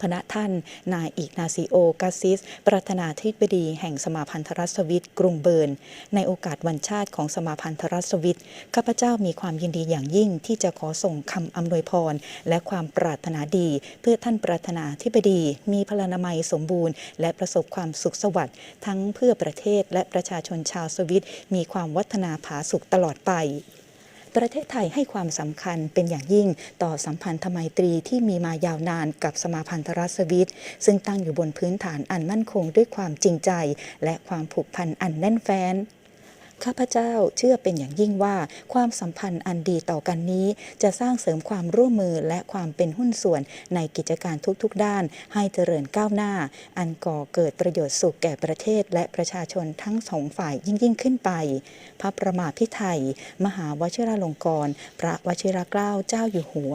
พณะท่าน นายอิกนาซิโอกาซิส ประธานาธิบดีแห่งสมาพันธรัฐสวิตกรุงเบิร์น ในโอกาสวันชาติของสมาพันธรัฐสวิตข้าพเจ้ามีความยินดีอย่างยิ่งที่จะขอส่งคำอำนวยพร และความปรารถนาดี เพื่อท่านประธานาธิบดี มีพลานามัยสมบูรณ์ และประสบความสุขสวัสดิ์ทั้งเพื่อประเทศและประชาชนชาวสวิตมีความวัฒนาผาสุขตลอดไป ประเทศไทยให้ความสำคัญเป็นอย่างยิ่งต่อสัมพันธไมตรีที่มีมายาวนานกับสมาพันธรัฐสวิตซึ่งตั้งอยู่บนพื้นฐานอันมั่นคงด้วยความจริงใจ และความผูกพันอันแน่นแฟ้น ข้าพเจ้าเชื่อเป็นอย่างยิ่งว่าความสัมพันธ์อันดีต่อกันนี้ จะสร้างเสริมความร่วมมือและความเป็นหุ้นส่วนในกิจการทุกๆ ด้าน ให้เจริญก้าวหน้า อันก่อเกิดประโยชน์สุขแก่ประเทศ และประชาชนทั้งสองฝ่ายยิ่งยิ่งขึ้นไป พระประมาพิไทยมหาวชิราลงกร พระวชิรเกล้าเจ้าอยู่หัว